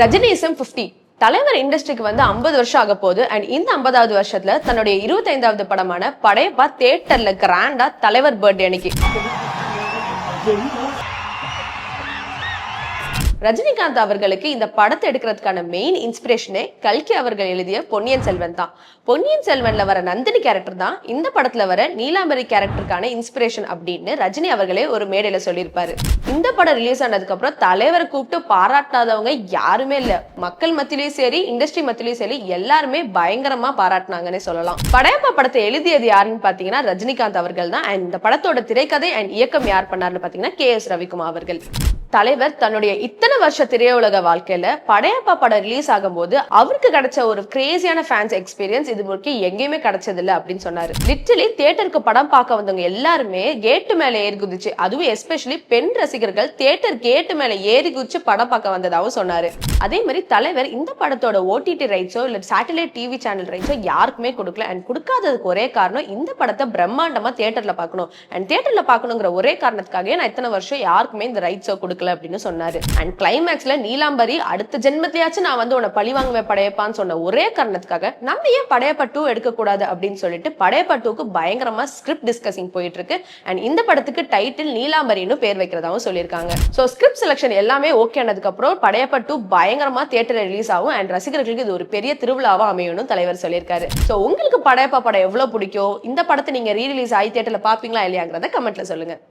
ரஜினிசம் 50 தலைவர் இண்டஸ்ட்ரிக்கு வந்து 50 வருஷம் ஆக போகுது. அண்ட் இந்த 50வது வருஷத்துல தன்னுடைய 25வது படமான படையப்பா தேட்டர்ல கிராண்டா தலைவர் பர்த்டே அன்னைக்கு. ரஜினிகாந்த் அவர்களுக்கு இந்த படத்தை எடுக்கிறதுக்கான மெயின் இன்ஸ்பிரேஷனே கல்கி அவர்கள் எழுதிய பொன்னியின் செல்வன் தான். பொன்னியின் செல்வன்ல வர நந்தினி கேரக்டர் தான் இந்த படத்துல வர நீலாம்பரி கேரக்டருக்கான இன்ஸ்பிரேஷன் அப்படின்னு ரஜினி அவர்களே ஒரு மேடையில சொல்லியிருப்பாரு. இந்த படம் ரிலீஸ் ஆனதுக்கு அப்புறம் தலைவரை கூப்பிட்டு பாராட்டாதவங்க யாருமே இல்ல. மக்கள் மத்தியிலயும் சரி இண்டஸ்ட்ரி மத்தியிலயும் சரி எல்லாருமே பயங்கரமா பாராட்டினாங்கன்னே சொல்லலாம். படையப்பா படத்தை எழுதியது யாருன்னு பாத்தீங்கன்னா ரஜினிகாந்த் அவர்கள் தான். அண்ட் இந்த படத்தோட திரைக்கதை அண்ட் இயக்கம் யார் பண்ணாருன்னு பாத்தீங்கன்னா கே எஸ் ரவிக்குமார் அவர்கள். தலைவர் தன்னுடைய இத்தனை வருஷ திரையுலக வாழ்க்கையில படையப்பா படம் ரிலீஸ் ஆகும்போது அவருக்கு கிடைச்ச ஒரு கிரேசியான ஃபேன்ஸ் எக்ஸ்பீரியன்ஸ் இது வரைக்கும் எங்கேயுமே கிடைச்சதில்ல அப்படின்னு சொன்னாரு. லிட்டலி தியேட்டருக்கு படம் பார்க்க வந்தவங்க எல்லாருமே கேட்டு மேல ஏறி குதிச்சு அதுவும் எஸ்பெஷலி பெண் ரசிகர்கள் தியேட்டர் கேட்டு மேல ஏறி குதிச்சு படம் பார்க்க வந்ததாகவும் சொன்னாரு. அதே மாதிரி தலைவர் இந்த படத்தோட ஓடிடி ரைட்ஸோ இல்ல சேட்டலைட் டிவி சேனல் ரைட்ஸோ யாருக்குமே கொடுக்கல. அண்ட் கொடுக்காததுக்கு ஒரே காரணம் இந்த படத்தை பிரம்மாண்டமா தியேட்டர்ல பார்க்கணும். அண்ட் தியேட்டர்ல பார்க்கணுங்கிற ஒரே காரணத்துக்காகவே நான் இத்தனை வருஷம் யாருக்குமே இந்த ரைட்ஸோ கொடுக்கல. அப்படின்னு சொன்னாரு. அண்ட் கிளைமேக்ஸ்ல நீலாம்பரி அடுத்த ஜென்மத்தியாச்சும் நான் வந்து உன்னை பழி வாங்குவேன் படையப்பான்னு சொன்ன ஒரே காரணத்துக்காக நம்ம ஏன் படையப்பட்டு டூ எடுக்கக்கூடாது அப்படின்னு சொல்லிட்டு படையப்பா பயங்கரமா ஸ்கிரிப்ட் டிஸ்கசிங் போயிட்டு இருக்கு அண்ட் இந்த படத்துக்கு டைட்டில் நீலாம்பரின்னு பேர் வைக்கிறதாவும் சொல்லியிருக்காங்க. ஸோ ஸ்கிரிப்ட் செலக்ஷன் எல்லாமே ஓகே ஆனதுக்கு அப்புறம் டூ பயங்கரமா தியேட்டர் ரிலீஸ் ஆகும். அண்ட் ரசிகர்களுக்கு இது ஒரு பெரிய திருவிழாவா அமையணும் தலைவர் சொல்லியிருக்காரு. ஸோ உங்களுக்கு படையப்பா படம் எவ்வளவு பிடிக்கும்? இந்த படத்தை நீங்க ரீ ரிலீஸ் ஆகி தியேட்டர்ல பாப்பீங்களா இல்லையாங்கிறத கமெண்ட்ல சொல்லுங்க.